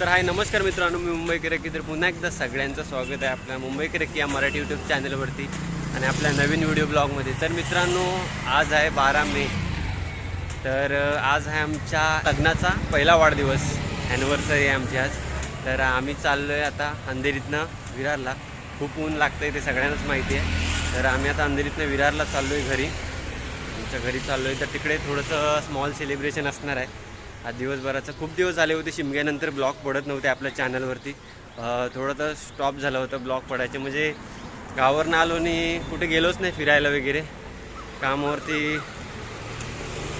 तर हाय नमस्कार मित्रांनो मी मुंबईकर की तर पुन्हा एकदा सगळ्यांचं स्वागत आहे आपल्या मुंबईकर की या मराठी यूट्यूब चॅनलवरती आणि आपल्या नवीन व्हिडिओ ब्लॉगमध्ये तर मित्रांनो आज आहे बारा मे. तर आज आहे आमच्या लग्नाचा पहिला वाढदिवस. ॲनिव्हर्सरी आहे आमची आज. तर आम्ही चाललो आहे आता अंधेरीतनं विरारला. खूप ऊन लागतं आहे ते सगळ्यांनाच माहिती आहे. तर आम्ही आता अंधेरीतनं विरारला चाललो आहे घरी. आमच्या घरी चाललो आहे तर तिकडे थोडंसं स्मॉल सेलिब्रेशन असणार आहे. आज दिवसभराचा खूप दिवस झाले होते. शिमग्यानंतर ब्लॉग पडत नव्हते आपल्या चॅनलवरती. थोडं तर स्टॉप झालं होतं ब्लॉग पडायचे. म्हणजे गावावरनं आलो आणि कुठे गेलोच नाही फिरायला वगैरे. कामावरती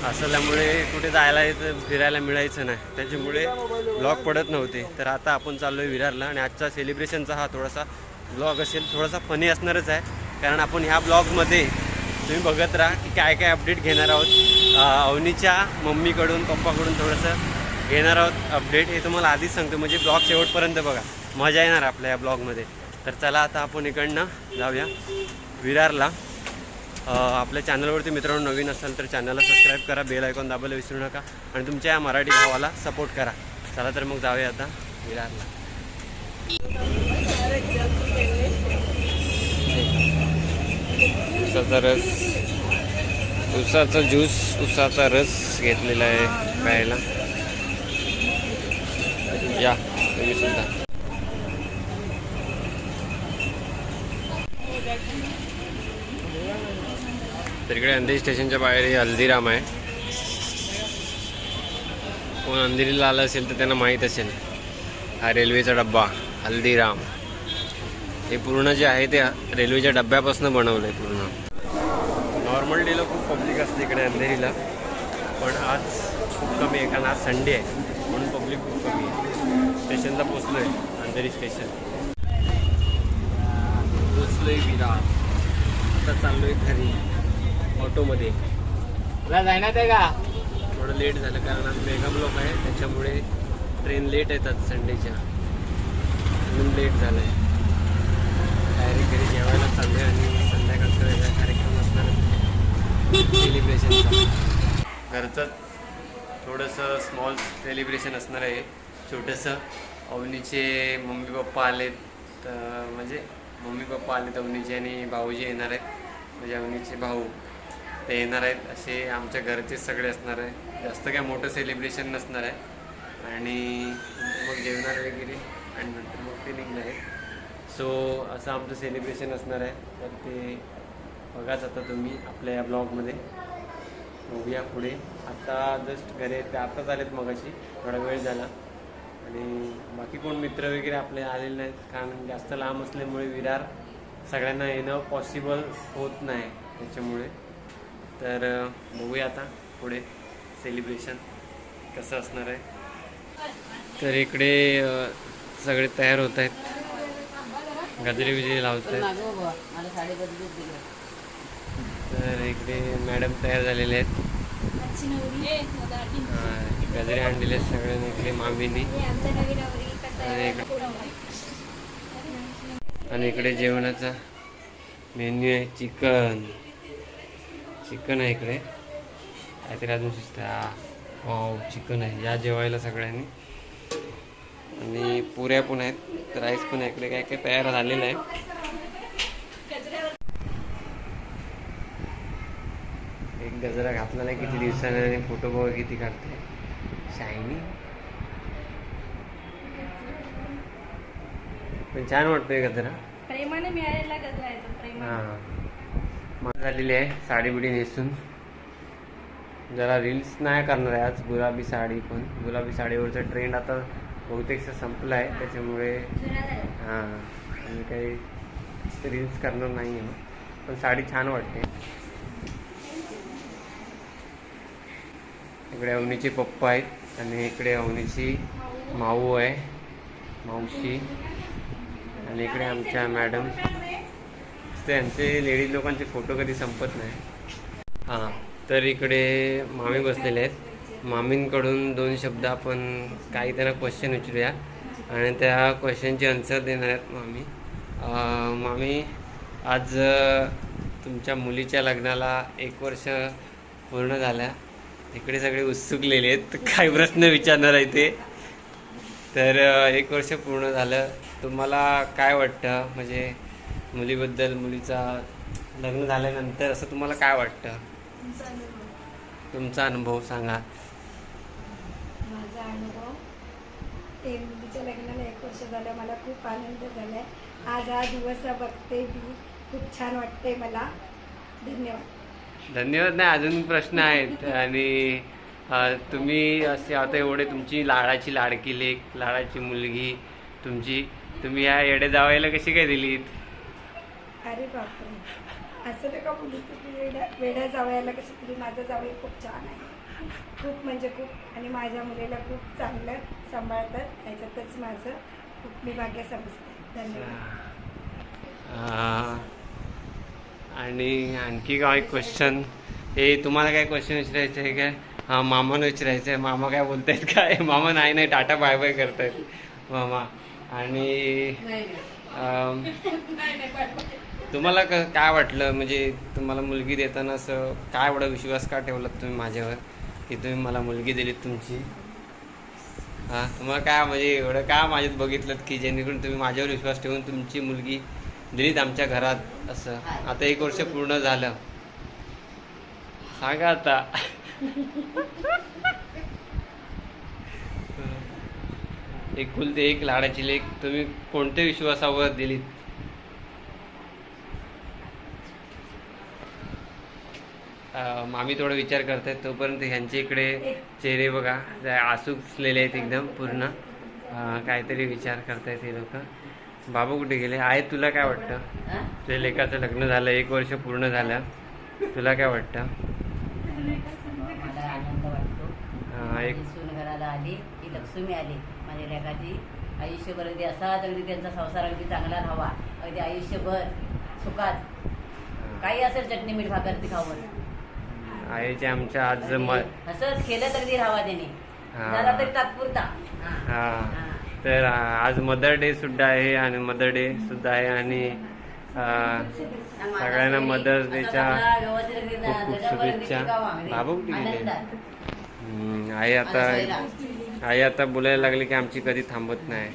असल्यामुळे कुठे जायला येतं फिरायला मिळायचं नाही. त्याच्यामुळे ब्लॉग पडत नव्हते. तर आता आपण चाललो आहे विरारला आणि आजचा सेलिब्रेशनचा हा थोडासा ब्लॉग असेल थोडासा फनी असणारच आहे. कारण आपण ह्या ब्लॉगमध्ये तुम्ही बघत राहा की काय काय अपडेट घेणार आहोत. अवनीच्या मम्मीकडून पप्पाकडून थोडंसं घेणार आहोत अपडेट हे तुम्हाला आधीच सांगतो म्हणजे ब्लॉग शेवटपर्यंत बघा. मजा येणार आपल्या या ब्लॉगमध्ये तर चला आता आपण इकडनं जाऊया विरारला. आपल्या चॅनलवरती मित्रांनो नवीन असाल तर चॅनलला सबस्क्राईब करा बेल ऐकून दाबायला विसरू नका आणि तुमच्या या मराठी भावाला सपोर्ट करा. चला तर मग जाऊया आता विरारला. उसाचा रस. उसाचा ज्यूस उसाचा रस घेतलेला आहे प्यायला. या तुम्ही सुद्धा. तर इकडे अंधेरी स्टेशनच्या बाहेर हे हल्दीराम आहे. कोण अंधेरीला आलं असेल तर त्यांना माहीत असेल. हा रेल्वेचा डब्बा हल्दीराम. हे पूर्ण जे आहे ते रेल्वेच्या डब्यापासून बनवलं आहे पूर्ण. नॉर्मल डेला खूप पब्लिक असते इकडे अंधेरीला. पण आज खूप कमी आहे कारण आज संडे आहे म्हणून पब्लिक खूप कमी आहे. स्टेशनला पोचलो आहे अंधेरी स्टेशन पोचलो आहे विरार आता चाललो आहे घरी ऑटोमध्ये तुला जायना ते का? थोडं लेट झालं कारण आज मेगा ब्लॉक आहे त्याच्यामुळे ट्रेन लेट येतात संडेच्या म्हणून लेट झालं आहे डायरेक्ट घरी जेवायला चालले आणि संध्याकाळचा सेलिब्रेशनचा घरचं थोडंसं स्मॉल सेलिब्रेशन असणार आहे. छोटंसं. अवनीचे मम्मी पप्पा आलेत. तर म्हणजे मम्मी पप्पा आलेत अवनीचे आणि भाऊजी येणार आहेत. म्हणजे अवनीचे भाऊ ते येणार आहेत. असे आमच्या घरचेच सगळे असणार आहे. जास्त काय मोठं सेलिब्रेशन नसणार आहे. आणि मग जेवणार वगैरे आणि नंतर मग ते निघणार आहे सो असं आमचं सेलिब्रेशन असणार आहे. तर ते बघाच आता तुम्ही आपल्या या ब्लॉगमध्ये. बघूया पुढे. आता जस्ट घरी ते आताच आलेत मगाशी. थोडा वेळ झाला. आणि बाकी कोण मित्र वगैरे आपले आलेले नाहीत. कारण जास्त लांब असल्यामुळे विरार सगळ्यांना येणं पॉसिबल होत नाही त्याच्यामुळे. तर बघूया आता पुढे. सेलिब्रेशन कसं असणार आहे. तर इकडे सगळे तयार होत आहेत. गजरे विजरे लावत आहेत मला साडी बदलूच दिली तर इकडे मॅडम तयार झालेले आहेत. गजरे आणलेले आहेत सगळ्यांनी इकडे मामींनी. आणि इकडे. आणि इकडे जेवणाचा मेन्यू आहे चिकन. चिकन आहे इकडे. काहीतरी अजून शिजतं वाव चिकन आहे. या जेवायला सगळ्यांनी. आणि पुऱ्या पण आहेत. राईस पण आहे. इकडे काय काय तयार झालेलं आहे. गजरा घातला नाही किती दिवसाने आणि फोटो बघा किती काढते. शायनी. पण छान वाटतोय गजरा. प्रेमाने मिळालेला गजरा आहे तो प्रेमाने. हां. मला झालेली आहे साडी बिडी नेसून. जरा रील्स नाही करणार आहे आज गुलाबी साडी पण. गुलाबी साडीवरचा ट्रेंड आता बहुतेकसा संपला आहे. त्याच्यामुळे. हां. आणि काही रील्स करणार नाही आहे पण साडी छान वाटते. इकडे अवनीचे पप्पा आहेत आणि इकडे अवनीची माऊ आहे मावशी. आणि इकडे आमच्या मॅडम. त्यांचे लेडीज लोकांचे फोटो कधी संपत नाही. हां तर इकडे मामी बसलेले आहेत. मामींकडून दोन शब्द आपण काही त्यांना क्वेश्चन विचारूया. आणि त्या क्वेश्चनचे आन्सर देणार आहेत मामी. मामी आज तुमच्या मुलीच्या लग्नाला एक वर्ष पूर्ण झाल्या. इकडे सगळे उत्सुकलेले आहेत. काय प्रश्न विचारणार आहे ते? तर एक वर्ष पूर्ण झालं. तुम्हाला काय वाटतं? म्हणजे मुलीबद्दल मुलीचा लग्न झाल्यानंतर असं तुम्हाला काय वाटतं? तुमचा अनुभव सांगा. माझा अनुभव? ते मुलीच्या लग्नाला एक वर्ष झालं. मला खूप आनंद झाला आहे आज हा दिवस बघते मी. खूप छान वाटते मला. धन्यवाद. धन्यवाद. नाही अजून प्रश्न आहेत. आणि तुम्ही असे आता एवढे तुमची लाडाची लाडकी लेक लाडाची मुलगी तुमची तुम्ही या येडे जावायला कशी काय दिलीत अरे बापरे. असं नका बोलू तुम्ही वेड्या वेड्या जावयाला कशी तरी माझं जावई खूप छान आहे. खूप म्हणजे खूप आणि माझ्या मुलीला खूप चांगलं सांभाळतात. याच्यातच माझं खूप मी भाग्य समजते धन्यवाद. आणि आणखी काय क्वेश्चन हे तुम्हाला काय क्वेश्चन विचारायचं आहे काय? हां मामानं विचारायचं आहे. मामा काय बोलतायत काय? मामा नाही नाही टाटा बाय बाय करतायत. मामा. आणि तुम्हाला क काय वाटलं? म्हणजे तुम्हाला मुलगी देताना असं काय एवढा विश्वास का ठेवलात तुम्ही माझ्यावर? की तुम्ही मला मुलगी दिलीत तुमची? हां तुम्हाला काय म्हणजे एवढं का माझ्यात बघितलं की जेणेकरून तुम्ही माझ्यावर विश्वास ठेवून तुमची मुलगी दिलीत आमच्या घरात असं. आता एक वर्ष पूर्ण झालं. सांगा आता. एकुलते एक लाडाची लेख. तुम्ही कोणत्या विश्वासावर दिलीत मामी थोडा विचार करतायत तोपर्यंत ह्यांच्या इकडे चेहरे बघा. जे आहेत एकदम पूर्ण. काहीतरी विचार करतायत हे लोक. बाबू कुठे गेले? आहे तुला काय वाटतं? तुझ्या लेकाचं लग्न झालं एक वर्ष पूर्ण झालं. तुला काय वाटतं? घराला आली की लक्ष्मी आली. माझ्या लेकाची आयुष्यभर अगदी असाच अगदी त्यांचा संसार अगदी चांगला राहावा. अगदी आयुष्यभर सुखात. काही असेल चटणी मीठ भाकर ती खावं आईचे आमच्या आज असंच केलं तर अगदी राहावा त्याने. झाला तरी तात्पुरता. हा. तर आज मदर डे सुद्धा आहे आणि मदर डे सुद्धा आहे आणि सगळ्यांना मदर्स डेच्या खूप खूप शुभेच्छा. बाबू गेले? आई आता आई आता बोलायला लागली की आमची कधी थांबत नाही.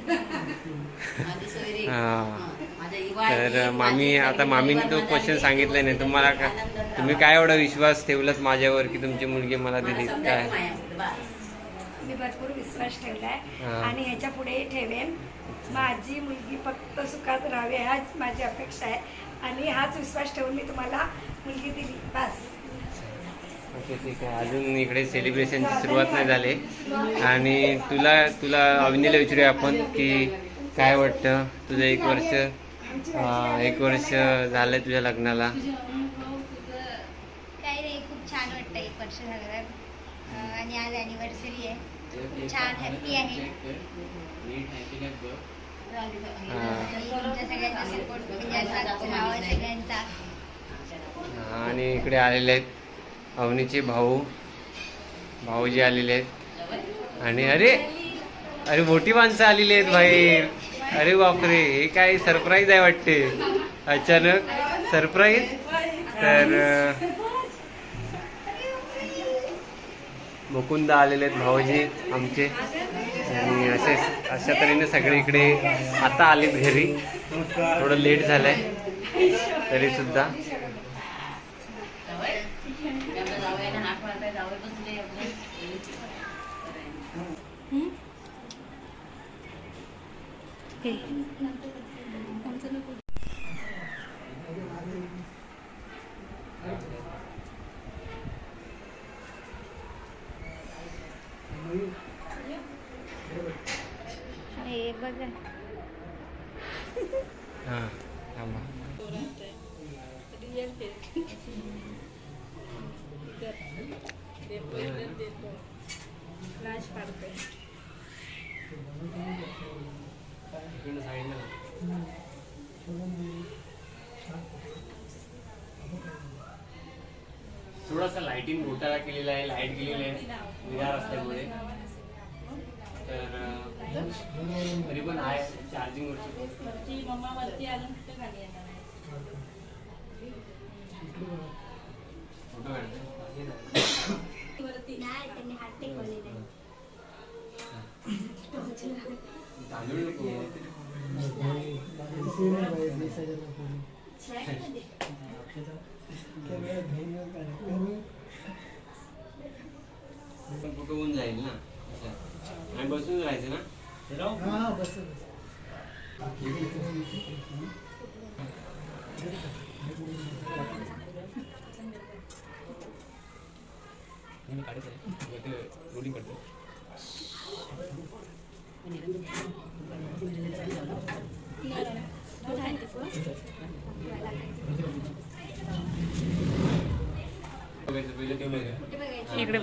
तर मामी आता मामीने तो क्वेश्चन सांगितला नाही. तुम्हाला का तुम्ही काय एवढा विश्वास ठेवलात माझ्यावर की तुमची मुलगी मला दिली? काय? मी भरपूर विश्वास ठेवलाय. हा. आणि ह्याच्या पुढेही ठेवेन. माझी मुलगी फक्त सुखात राहावी हाच माझी अपेक्षा आहे. आणि हाच विश्वास ठेवून मी तुम्हाला मुलगी दिली. बस. ओके ठीक आहे. अजून इकडे सेलिब्रेशनची सुरुवात नाही झाली. आणि तुला तुला अविनीला विचारूया आपण की काय वाटतं तुझं एक वर्ष एक वर्ष झालंय तुझ्या लग्नाला? काही नाही खूप छान वाटतं एक वर्ष झालं. आणि आज अॅनिव्हर्सरी आहे. छान हॅप्पी आहे. आणि इकडे आलेले आहेत अवनीचे भाऊ. भाऊजी आलेले आहेत. आणि अरे अरे मोठी माणसं आलेली आहेत बाहेर अरे बापरे हे काय सरप्राईज आहे वाटते. अचानक सरप्राईज तर मुकुंद आलेले आहेत भाऊजी आमचे. आणि असे अशा तऱ्हेने सगळे इकडे आता आलेत घरी. थोडं लेट झालंय. तरी सुद्धा थोडासा लाइटिंग घोटाळा केलेला आहे लाइट गेलेली आहे विरार असल्यामुळे तर तरी पण आहे चार्जिंग तांदूळ नको होऊन जाईल ना. आणि बसून बसून. इकडे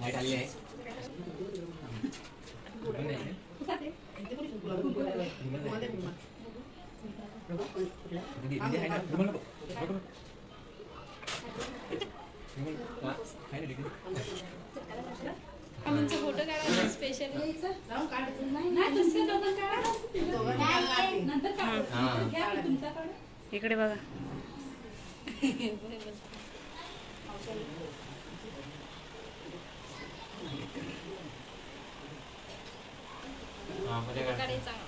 लाईट आली आहे तुम्हाला फोटो काढायला स्पेशल इकडे बघा. हा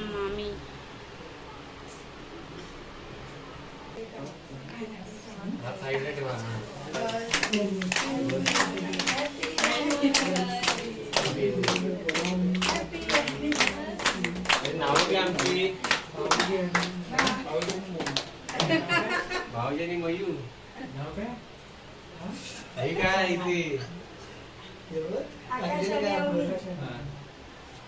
मामी भाउजनी मयू नौका हैका इति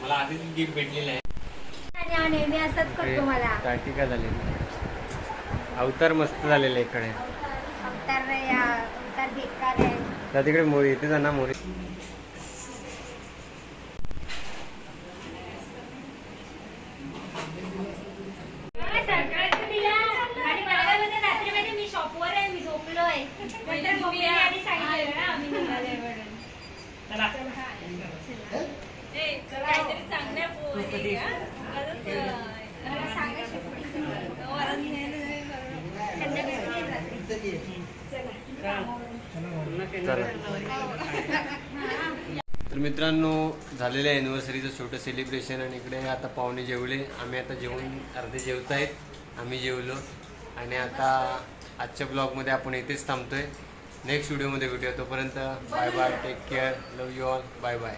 मला आधीच गिफ्ट भेटलेलं आहे. आणि नेहमी असंच करतो मला. टाटिका झालेली अवतार मस्त झालेला इकडे. अवतार या अवतार बेकार आहे. त्या तिकडे मोरी येते जा ना मोरी संक्रांत दिला आणि मला काय म्हणते रात्री माहिती मी शॉपवर आहे मी झोपलोय नंतर मम्मीने आधी सांगितलं ना आम्ही निघालोय म्हणून ए काहीतरी चांगल्या पो- हे घ्या. परत, मला सांगायची अं, वरण न्यायला जाईल बरोबर. संध्याकाळी तर मित्रांनो झालेलं आहे अॅनिव्हर्सरीचं छोटं सेलिब्रेशन आणि इकडे आता पाहुणे जेवले. आम्ही आता जेवून अर्धे जेवत आहेत आम्ही जेवलो. आणि आता आजच्या ब्लॉगमध्ये आपण इथेच थांबतोय. नेक्स्ट व्हिडिओमध्ये भेटूया. तोपर्यंत bye bye take care love you all bye bye